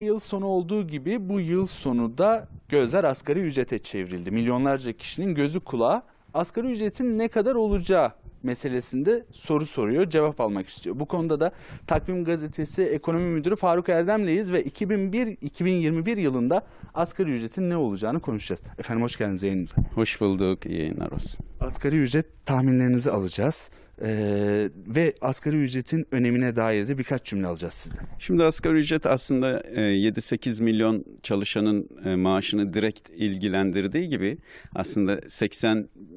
Yıl sonu olduğu gibi bu yıl sonu da gözler asgari ücrete çevrildi. Milyonlarca kişinin gözü kulağı asgari ücretin ne kadar olacağı meselesinde soru soruyor, cevap almak istiyor. Bu konuda da Takvim Gazetesi Ekonomi Müdürü Faruk Erdem'leyiz ve 2001-2021 yılında asgari ücretin ne olacağını konuşacağız. Efendim hoş geldiniz yayınımıza. Hoş bulduk, iyi yayınlar olsun. Asgari ücret tahminlerinizi alacağız. Ee, ve asgari ücretin önemine dair de birkaç cümle alacağız sizden. Şimdi asgari ücret aslında e, 7-8 milyon çalışanın maaşını direkt ilgilendirdiği gibi aslında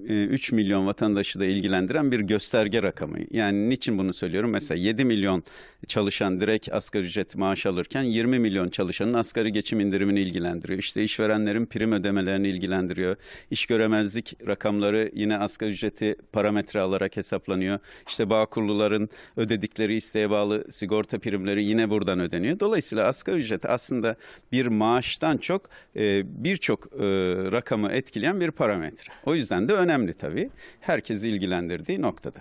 83 milyon vatandaşı da ilgilendiren bir gösterge rakamı. Yani niçin bunu söylüyorum? Mesela 7 milyon çalışan direkt asgari ücret maaş alırken 20 milyon çalışanın asgari geçim indirimini ilgilendiriyor. İşte işverenlerin prim ödemelerini ilgilendiriyor. İş göremezlik rakamları yine asgari ücreti parametre alarak hesaplanıyor. İşte bağkurluların ödedikleri isteğe bağlı sigorta primleri yine buradan ödeniyor. Dolayısıyla asgari ücret aslında bir maaştan çok e, birçok e, rakamı etkileyen bir parametre. O yüzden de önemli tabii. Herkesi ilgilendirdiği noktada.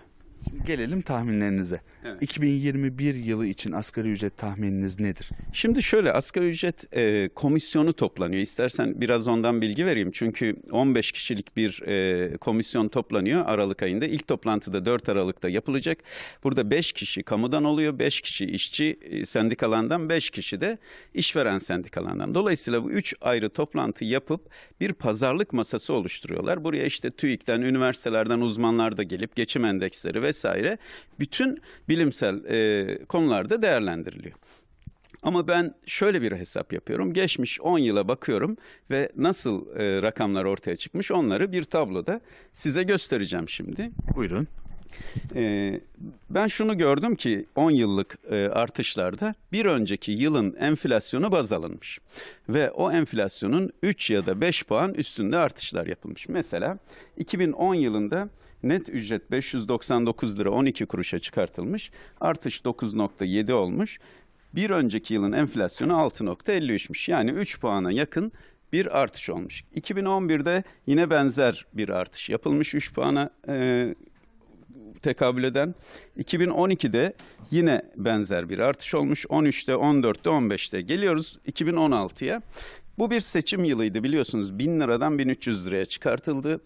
Gelelim tahminlerinize. Evet. 2021 yılı için asgari ücret tahmininiz nedir? Şimdi şöyle asgari ücret e, komisyonu toplanıyor. İstersen biraz ondan bilgi vereyim. Çünkü 15 kişilik bir e, komisyon toplanıyor Aralık ayında. İlk toplantıda 4 Aralık'ta yapılacak. Burada 5 kişi kamudan oluyor. 5 kişi işçi e, sendikalandan, 5 kişi de işveren sendikalandan. Dolayısıyla bu 3 ayrı toplantı yapıp bir pazarlık masası oluşturuyorlar. Buraya işte TÜİK'ten, üniversitelerden uzmanlar da gelip geçim endeksleri vesaire bütün bilimsel e, konularda değerlendiriliyor. Ama ben şöyle bir hesap yapıyorum. Geçmiş 10 yıla bakıyorum ve nasıl e, rakamlar ortaya çıkmış onları bir tabloda size göstereceğim şimdi. Buyurun. E, ben şunu gördüm ki 10 yıllık e, artışlarda bir önceki yılın enflasyonu baz alınmış. Ve o enflasyonun 3 ya da 5 puan üstünde artışlar yapılmış. Mesela 2010 yılında net ücret 599 lira 12 kuruşa çıkartılmış. Artış 9.7 olmuş. Bir önceki yılın enflasyonu 6.53'müş. Yani 3 puana yakın bir artış olmuş. 2011'de yine benzer bir artış yapılmış 3 puana e, tekabül eden. 2012'de yine benzer bir artış olmuş. 13'te, 14'te, 15'te geliyoruz 2016'ya. Bu bir seçim yılıydı biliyorsunuz. 1000 liradan 1300 liraya çıkartıldı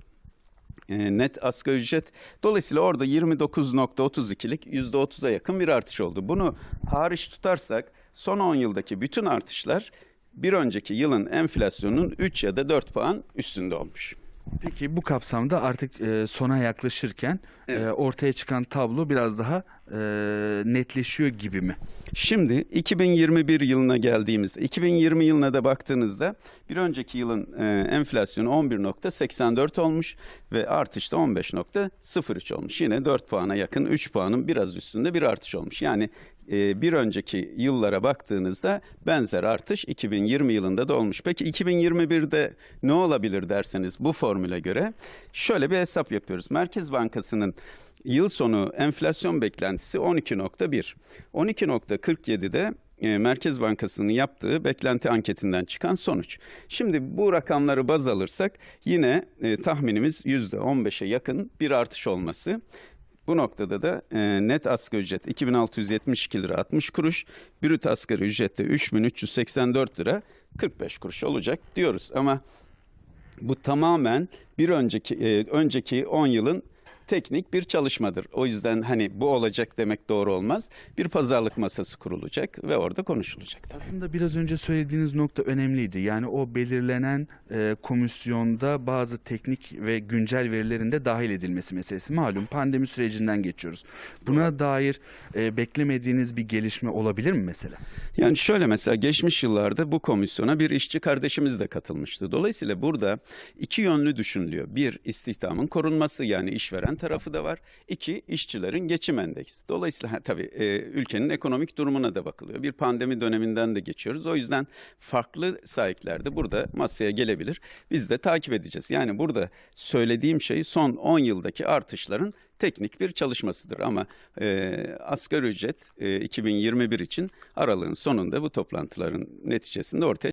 e, net asgari ücret. Dolayısıyla orada 29.32'lik %30'a yakın bir artış oldu. Bunu hariç tutarsak son 10 yıldaki bütün artışlar bir önceki yılın enflasyonunun 3 ya da 4 puan üstünde olmuş. Peki bu kapsamda artık e, sona yaklaşırken e, Evet. ortaya çıkan tablo biraz daha e, netleşiyor gibi mi? Şimdi 2021 yılına geldiğimizde, 2020 yılına da baktığınızda bir önceki yılın e, enflasyonu 11.84 olmuş ve artış da 15.03 olmuş. Yine 4 puana yakın, 3 puanın biraz üstünde bir artış olmuş. Yani e, bir önceki yıllara baktığınızda benzer artış 2020 yılında da olmuş. Peki 2021'de ne olabilir derseniz bu formüle göre şöyle bir hesap yapıyoruz. Merkez Bankası'nın Yıl sonu enflasyon beklentisi 12.1. 12.47'de e, Merkez Bankası'nın yaptığı beklenti anketinden çıkan sonuç. Şimdi bu rakamları baz alırsak yine e, tahminimiz %15'e yakın bir artış olması. Bu noktada da e, net asgari ücret 2672 lira 60 kuruş, brüt asgari ücrette 3384 lira 45 kuruş olacak diyoruz. Ama bu tamamen bir önceki e, önceki 10 yılın teknik bir çalışmadır. O yüzden hani bu olacak demek doğru olmaz. Bir pazarlık masası kurulacak ve orada konuşulacak. Aslında biraz önce söylediğiniz nokta önemliydi. Yani o belirlenen e, komisyonda bazı teknik ve güncel verilerin de dahil edilmesi meselesi. Malum pandemi sürecinden geçiyoruz. Buna dair e, beklemediğiniz bir gelişme olabilir mi mesela? Yani şöyle mesela geçmiş yıllarda bu komisyona bir işçi kardeşimiz de katılmıştı. Dolayısıyla burada iki yönlü düşünülüyor. Bir istihdamın korunması yani işveren tarafı da var. İki işçilerin geçim endeksi. Dolayısıyla tabii e, ülkenin ekonomik durumuna da bakılıyor. Bir pandemi döneminden de geçiyoruz. O yüzden farklı sahipler de burada masaya gelebilir. Biz de takip edeceğiz. Yani burada söylediğim şey son 10 yıldaki artışların teknik bir çalışmasıdır ama e, asgari ücret e, 2021 için aralığın sonunda bu toplantıların neticesinde ortaya